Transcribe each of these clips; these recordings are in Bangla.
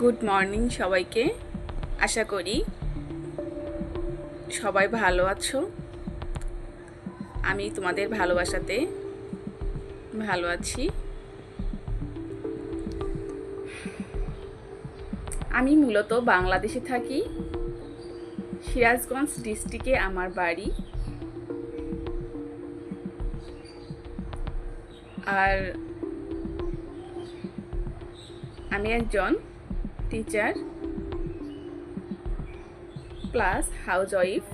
গুড মর্নিং সবাইকে। আশা করি সবাই ভালো আছো। আমি তোমাদের ভালোবাসাতে ভালো আছি। আমি মূলত বাংলাদেশে থাকি। সিরাজগঞ্জ ডিস্ট্রিক্টে আমার বাড়ি। আর আমি একজন টিচার প্লাস হাউস ওয়াইফ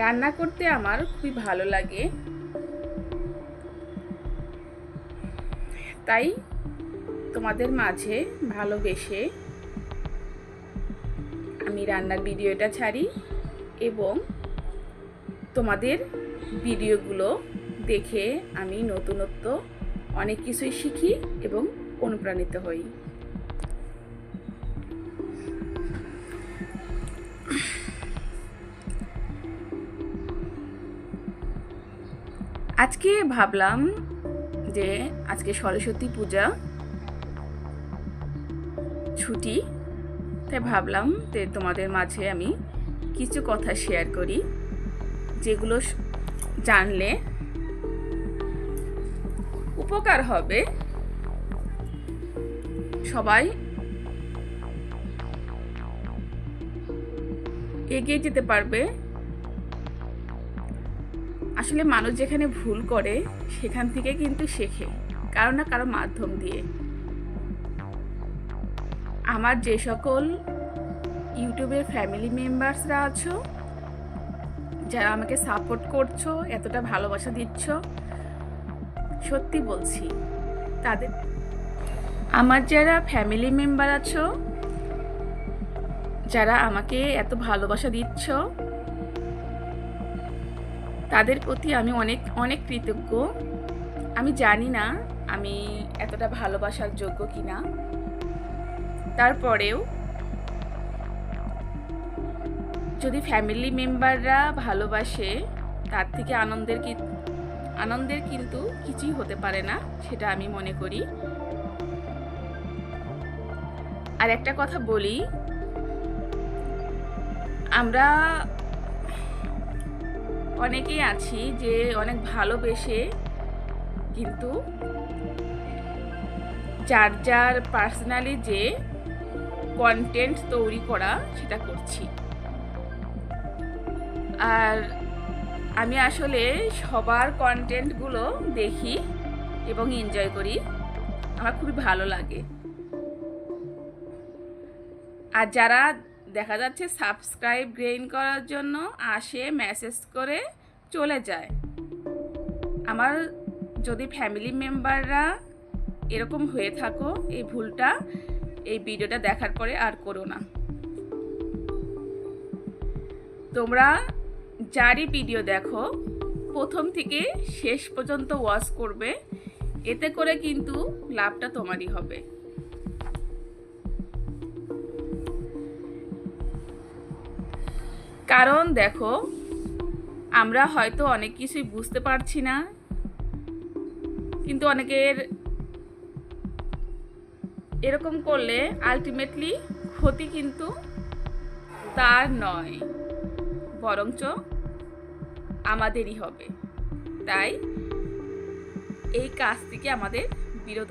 রান্না করতে আমার খুবই ভালো লাগে। তাই তোমাদের মাঝে ভালোবেসে আমি রান্নার ভিডিওটা ছাড়ি এবং তোমাদের ভিডিওগুলো দেখে আমি নতুনত্ব অনেক কিছুই শিখি এবং অনুপ্রাণিত হই। আজকে ভাবলাম যে আজকে সরস্বতী পূজা ছুটি, তাই ভাবলাম যে তোমাদের মাঝে আমি কিছু কথা শেয়ার করি, যেগুলো জানলে উপকার হবে। সবাই এগিয়ে যেতে পারবে। আসলে মানুষ যেখানে ভুল করে, সেখান থেকে কিন্তু শেখে, কারও না কারও মাধ্যম দিয়ে। আমার যে সকল ইউটিউবের ফ্যামিলি মেম্বার্সরা আছো, যারা আমাকে সাপোর্ট করছ, এতটা ভালোবাসা দিচ্ছ, সত্যি বলছি, তাদের আমার যারা ফ্যামিলি মেম্বার আছো, যারা আমাকে এত ভালোবাসা দিচ্ছ, তাদের প্রতি আমি অনেক অনেক কৃতজ্ঞ। আমি জানি না আমি এতটা ভালোবাসার যোগ্য কিনা। তারপরেও, যদি ফ্যামিলি মেম্বাররা ভালোবাসে, তার থেকে আনন্দের কি, আনন্দের কিন্তু কিছুই হতে পারে না, সেটা আমি মনে করি। আর একটা কথা বলি। আমরা অনেকেই আছি যে অনেক ভালোবেসে কিন্তু যার যার পার্সোনালি যে কন্টেন্ট তৈরি করা সেটা করছি। আর আমি আসলে সবার কন্টেন্টগুলো দেখি এবং এনজয় করি। আমার খুবই ভালো লাগে। আর যারা দেখা যাচ্ছে সাবস্ক্রাইব গেইন করার জন্য আসে মেসেজ করে চলে যায়। আমার যদি ফ্যামিলি মেম্বাররা এরকম হয়ে থাকো, এই ভুলটা, এই ভিডিওটা দেখার পরে আর করো না। তোমরা যারই ভিডিও দেখো, প্রথম থেকে শেষ পর্যন্ত ওয়াচ করবে, এতে করে কিন্তু লাভটা তোমারই হবে। কারণ দেখো, আমরা হয়তো অনেক কিছুই বুঝতে পারছি না, কিন্তু অনেকের এরকম করলে আলটিমেটলি ক্ষতি কিন্তু তার নয়, বরঞ্চ আমাদেরই হবে। তাই এই কাজ থেকে আমাদের বিরত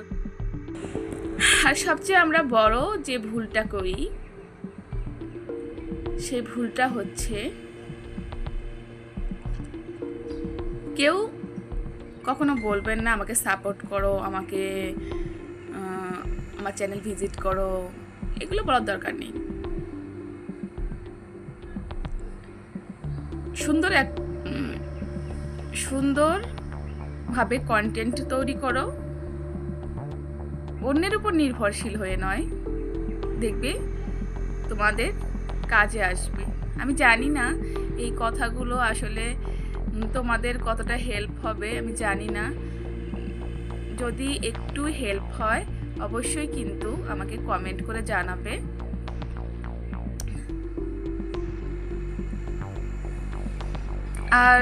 আর সবচেয়ে আমরা বড় যে ভুলটা করি সেই ভুলটা হচ্ছে। কেউ কখনো বলবেন না, আমাকে সাপোর্ট করো, আমাকে আমার চ্যানেল ভিজিট করো, এগুলো বলার দরকার নেই। সুন্দর এক সুন্দরভাবে কন্টেন্ট তৈরি করো। অন্যের উপর নির্ভরশীল হয়ে নয়। দেখবে তোমাদের কাজে আসবে। আমি জানি না এই কথাগুলো আসলে তোমাদের কতটা হেল্প হবে, আমি জানি না। যদি একটু হেল্প হয়, অবশ্যই কিন্তু আমাকে কমেন্ট করে জানাবে। আর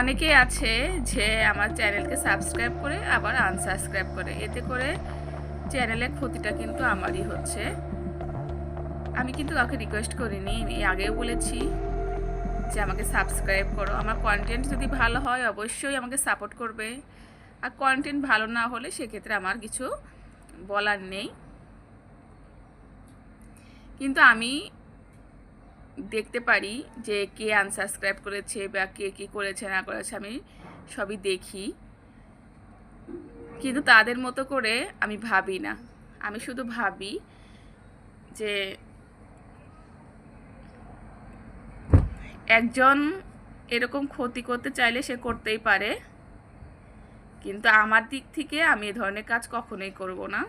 অনেকেই আছে যে আমার চ্যানেলকে সাবস্ক্রাইব করে, আবার আনসাবস্ক্রাইব করে। এতে করে চ্যানেলের ক্ষতিটা কিন্তু আমারই হচ্ছে। আমি কিন্তু কাউকে রিকোয়েস্ট করিনি আগেও বলেছি যে আমাকে সাবস্ক্রাইব করো। আমার কন্টেন্ট যদি ভালো হয়, অবশ্যই আমাকে সাপোর্ট করবে। আর কন্টেন্ট ভালো না হলে সেক্ষেত্রে আমার কিছু বলার নেই। কিন্তু আমি দেখতে পারি যে কে আনসাবস্ক্রাইব করেছে বা কে কী করেছে, না করেছে, আমি সবই দেখি। কিন্তু তাদের মতো করে আমি ভাবি না। আমি শুধু ভাবি যে একজন এরকম ক্ষতি করতে চাইলে সে করতেই পারে, কিন্তু আমার দিক থেকে আমি এ ধরনের কাজ কখনোই করব না।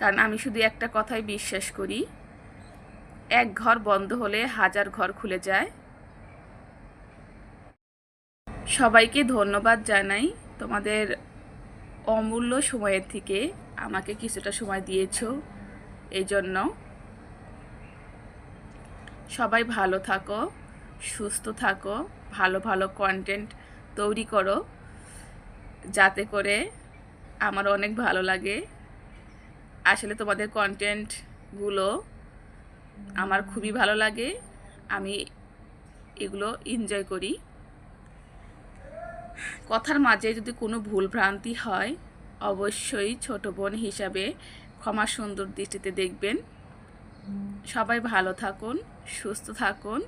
কারণ আমি শুধু একটা কথাই বিশ্বাস করি, এক ঘর বন্ধ হলে হাজার ঘর খুলে যায় সবাইকে ধন্যবাদ জানাই। তোমাদের অমূল্য সময়ের থেকে আমাকে কিছুটা সময় দিয়েছ এই জন্য সবাই ভালো থাকো, সুস্থ থাকো, ভালো ভালো কন্টেন্ট তৈরি করো, যাতে করে আমার অনেক ভালো লাগে। আসলে তোমাদের কন্টেন্টগুলো আমার খুবই ভালো লাগে। আমি এগুলো এনজয় করি। কথার মাঝে যদি কোনো ভুল ভ্রান্তি হয়, অবশ্যই ছোট বোন হিসাবে ক্ষমা সুন্দর দৃষ্টিতে দেখবেন। সবাই ভালো থাকুন, সুস্থ থাকুন।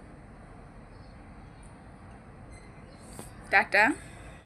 টাটা।